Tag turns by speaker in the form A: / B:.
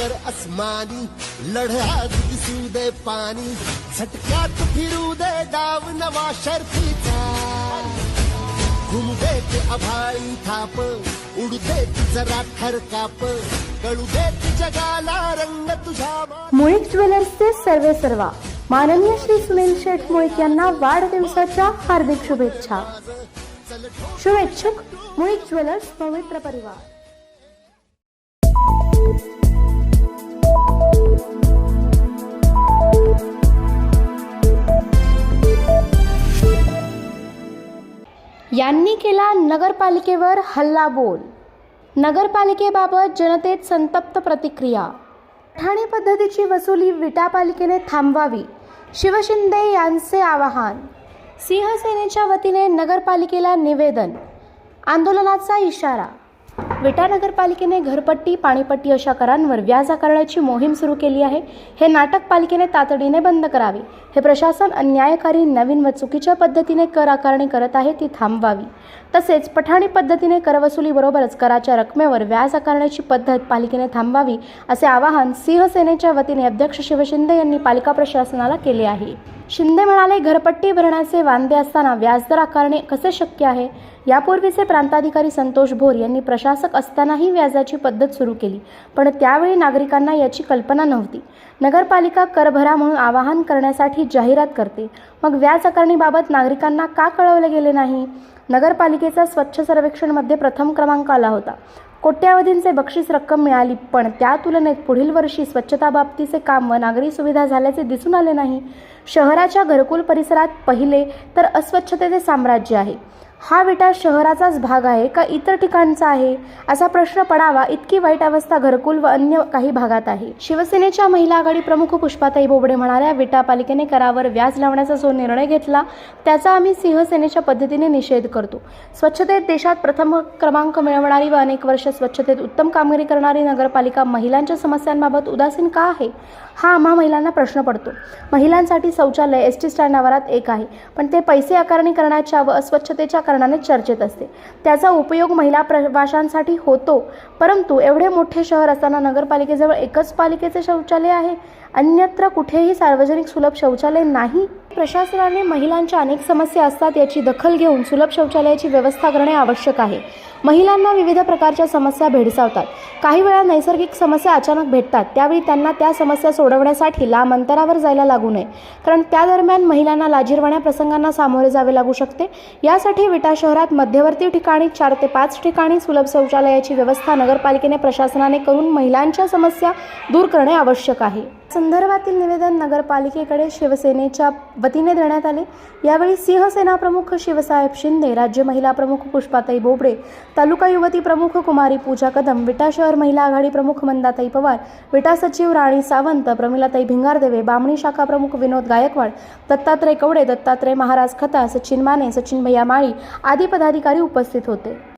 A: सागर अस्मानी लढ्यात दिसू दे पाणी. झटक्यात फिरू दे डाव नवा शर्फीचा घुमदे ते अभाळी थाप उडते जरा खरकाप. कळू दे जगाला रंग तुझ्या
B: मुळीक ज्वेलर्सचे सर्वे सर्वा. माननीय श्री सुनील शेठ मुळीक यांना वाढदिवसाच्या हार्दिक शुभेच्छा. शुभेच्छुक मुळीक ज्वेलर्स पवित्र परिवार. यांनी केला नगरपालिकेवर हल्लाबोल. नगरपालिकेबाबत जनतेत संतप्त प्रतिक्रिया. ठाणे पद्धतीची वसुली विटापालिकेने थांबवावी शिवशिंदे यांचे आवाहन. सिंहसेनेच्या वतीने नगरपालिकेला निवेदन. आंदोलनाचा इशारा. विटा नगरपालिकेने घरपट्टी पाणीपट्टी अशा करांवर व्याज आकारण्याची मोहीम सुरू केली आहे. हे नाटक पालिकेने तातडीने बंद करावे. हे प्रशासन अन्यायकारी नवीन व चुकीच्या पद्धतीने कर आकारणी करत आहे ती थांबवावी. तसेच पठाणी पद्धतीने करवसुलीबरोबरच कराच्या रकमेवर व्याज आकारण्याची पद्धत पालिकेने थांबवावी असे आवाहन सिंहसेनेच्या वतीने अध्यक्ष शिवशिंदे यांनी पालिका प्रशासनाला केले आहे. शिंदे म्हणाले घरपट्टी भरण्याचे वांदे असताना व्याजदर आकारणे कसे शक्य आहे? यापूर्वीचे प्रांताधिकारी संतोष भोर यांनी प्रशासक असतानाही व्याजाची पद्धत सुरू केली पण त्यावेळी नागरिकांना याची कल्पना नव्हती. नगरपालिका कर भरा म्हणून आवाहन करण्यासाठी जाहिरात करते. मग व्याज आकारणीबाबत नागरिकांना का कळवले गेले नाही? नगरपालिकेचा स्वच्छ सर्वेक्षणमध्ये प्रथम क्रमांक आला होता. कोट्यावधींचे बक्षीस रक्कम मिळाली पण त्या तुलनेत पुढील वर्षी स्वच्छता बाबतीचे काम व नागरी सुविधा झाल्याचे दिसून आले नाही. शहराच्या घरकुल परिसरात पहिले तर अस्वच्छतेचे साम्राज्य आहे. हा विटा शहराचाच भाग आहे का इतर ठिकाणचा आहे? असा प्रश्न पडावा इतकी वाईट अवस्था घरकुल व अन्य काही भागात आहे. शिवसेनेच्या महिला आघाडी प्रमुख पुष्पाताई बोबडे म्हणाल्या विटा पालिकेने करावर व्याज लावण्याचा जो निर्णय घेतला त्याचा आम्ही सिंहसेनेच्या पद्धतीने निषेध करतो. स्वच्छतेत देशात प्रथम क्रमांक मिळवणारी व अनेक वर्ष स्वच्छतेत उत्तम कामगिरी करणारी नगरपालिका महिलांच्या समस्यांबाबत उदासीन का आहे? हा आम्हा महिलांना प्रश्न पडतो. महिलांसाठी शौचालय एस टी स्टँड आवारात एक आहे पण ते पैसे आकारणी करण्याच्या व अस्वच्छतेच्या कारणाने चर्चेत असते. त्याचा उपयोग महिला प्रवाशांसाठी होतो. परंतु एवढे मोठे शहर असताना नगरपालिकेजवळ एकच पालिकेचे शौचालय आहे. अन्यत्र कुठेही सार्वजनिक सुलभ शौचालय नाही. प्रशासनाने महिलांच्या अनेक समस्या असतात याची दखल घेऊन सुलभ शौचालयाची व्यवस्था करणे आवश्यक आहे. महिलांना विविध प्रकारच्या समस्या भेडसावतात. काही वेळा नैसर्गिक समस्या अचानक भेटतात. त्यावेळी त्यांना त्या समस्या सोडवण्यासाठी लांब अंतरावर जायला लागू नये. कारण त्या दरम्यान महिलांना लाजीरवाण्या प्रसंगांना सामोरे जावे लागू शकते. यासाठी विटा शहरात मध्यवर्ती ठिकाणी चार ते पाच ठिकाणी सुलभ शौचालयाची व्यवस्था नगरपालिकेने प्रशासनाने करून महिलांच्या समस्या दूर करणे आवश्यक आहे. संदर्भातील निवेदन नगरपालिकेकडे शिवसेनेच्या वतीने देण्यात आले. यावेळी सिंहसेना प्रमुख शिवसाहेब शिंदे राज्य महिला प्रमुख पुष्पाताई बोबडे तालुका युवती प्रमुख कुमारी पूजा कदम विटा शहर महिला आघाडी प्रमुख मंदाताई पवार विटा सचिव राणी सावंत प्रमिलाताई भिंगारदेवे बामणी शाखा प्रमुख विनोद गायकवाड दत्तात्रय कवडे दत्तात्रय महाराज खता सचिन माने सचिन भैया माळी आदी पदाधिकारी उपस्थित होते.